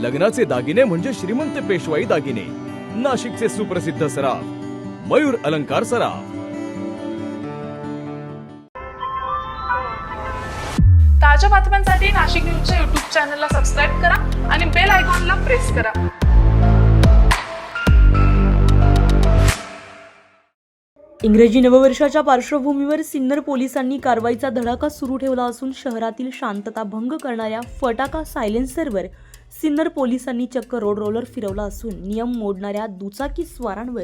लग्नाचे दागिने म्हणजे श्रीमंत पेशवाई दागिने. नाशिकचे सुप्रसिद्ध सराफ मयूर अलंकार सराफ. ताज्या बातम्यांसाठी नाशिक न्यूजच्या युट्यूब चॅनलला सबस्क्राईब करा आणि बेल आयकॉनला प्रेस करा. इंग्रजी नववर्षाच्या पार्श्वभूमीवर सिन्नर पोलिसांनी कारवाईचा धडाका सुरू ठेवला असून शहरातील शांतता भंग करणाऱ्या फटाका सायलेन्सरवर सिन्नर पोलिसांनी चक्क रोड रोलर फिरवला असून नियम मोडणाऱ्या दुचाकी स्वारांवर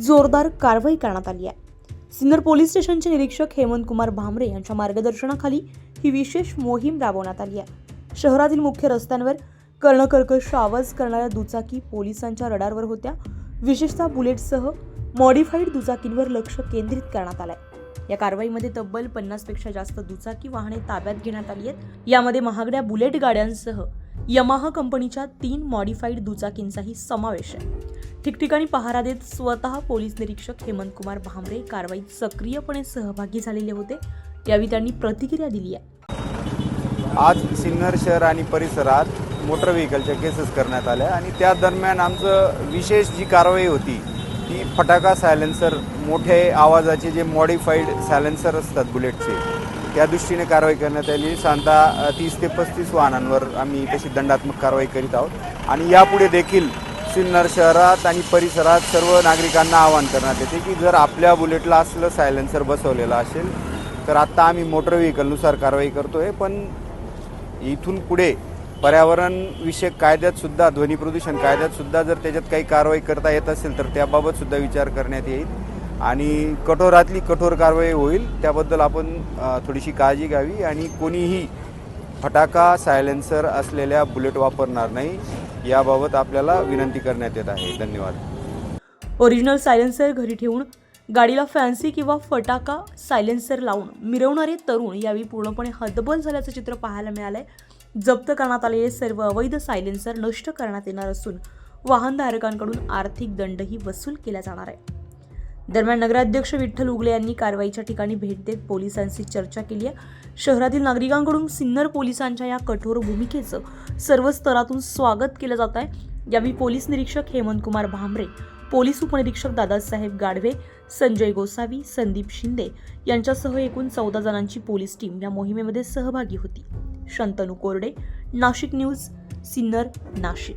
जोरदार कारवाई करण्यात आली आहे. सिन्नर पोलीस स्टेशनचे निरीक्षक हेमंत कुमार भामरे यांच्या मार्गदर्शनाखाली ही विशेष मोहीम राबवण्यात आली आहे. शहरातील मुख्य रस्त्यांवर कर्णकर्कश आवाज करणाऱ्या दुचाकी पोलिसांच्या रडारवर होत्या. विशेषतः बुलेटसह मॉडिफाईड दुचाकींवर लक्ष केंद्रित करण्यात आलंय. या कारवाईमध्ये तब्बल पन्नासपेक्षा जास्त दुचाकी वाहने ताब्यात घेण्यात आली आहेत. यामध्ये महागड्या बुलेट गाड्यांसह यमाहा कंपनीच्या तीन मॉडिफाईड दुचाकींचाही समावेश आहे. ठिकठिकाणी पहारा देत स्वतः पोलीस निरीक्षक हेमंत कुमार भांबरे कारवाईत सक्रियपणे सहभागी झालेले होते. यावेळी त्यांनी प्रतिक्रिया दिली आहे. आज सिन्नर शहर आणि परिसरात मोटर व्हेकलच्या केसेस करण्यात आल्या आणि त्या दरम्यान आमचं विशेष जी कारवाई होती ती फटाका सायलेन्सर मोठे आवाजाचे जे मॉडिफाईड सायलेन्सर असतात बुलेटचे त्या दृष्टीने कारवाई करण्यात आली. साधारणतः तीस ते पस्तीस वाहनांवर आम्ही तशी दंडात्मक कारवाई करीत आहोत. आणि यापुढे देखील सिन्नर शहरात आणि परिसरात सर्व नागरिकांना आवाहन करण्यात येते की जर आपल्या बुलेटला असलं सायलेन्सर बसवलेलं असेल तर आत्ता आम्ही मोटर व्हेकलनुसार कारवाई करतोय. पण इथून पुढे पर्यावरण विषयक कायद्यात सुद्धा ध्वनी प्रदूषण कायद्यात सुद्धा जर त्याच्यात काही कारवाई करता येत असेल तर त्याबाबत सुद्धा विचार करण्यात येईल. आणि कठोरातली कठोर कारवाई होईल त्याबद्दल आपण थोडीशी काळजी घ्यावी आणि कोणीही फटाका सायलेन्सर असलेल्या बुलेट वापरणार नाही याबाबत आपल्याला विनंती करण्यात येत आहे. धन्यवाद. ओरिजिनल सायलेन्सर घरी ठेवून गाडीला फॅन्सी किंवा फटाका सायलेन्सर लावून मिरवणारे तरुण यावेळी पूर्णपणे हतबल झाल्याचं चित्र पाहायला मिळालंय. जप्त करण्यात आलेले सर्व अवैध सायलेन्सर नष्ट करण्यात येणार असून वाहनधारकांकडून आर्थिक दंडही वसूल केला जाणार आहे. दरम्यान नगराध्यक्ष विठ्ठल उगले यांनी कारवाईच्या ठिकाणी भेट देत पोलिसांशी चर्चा केली आहे. शहरातील नागरिकांकडून सिन्नर पोलिसांच्या या कठोर भूमिकेचं सर्व स्तरातून स्वागत केलं जात आहे. यावेळी पोलीस निरीक्षक हेमंतकुमार भांबरे पोलीस उपनिरीक्षक दादासाहेब गाढवे संजय गोसावी संदीप शिंदे यांच्यासह एकूण चौदा जणांची पोलीस टीम या मोहिमेमध्ये सहभागी होती. शंतनू कोरडे नाशिक न्यूज सिन्नर नाशिक.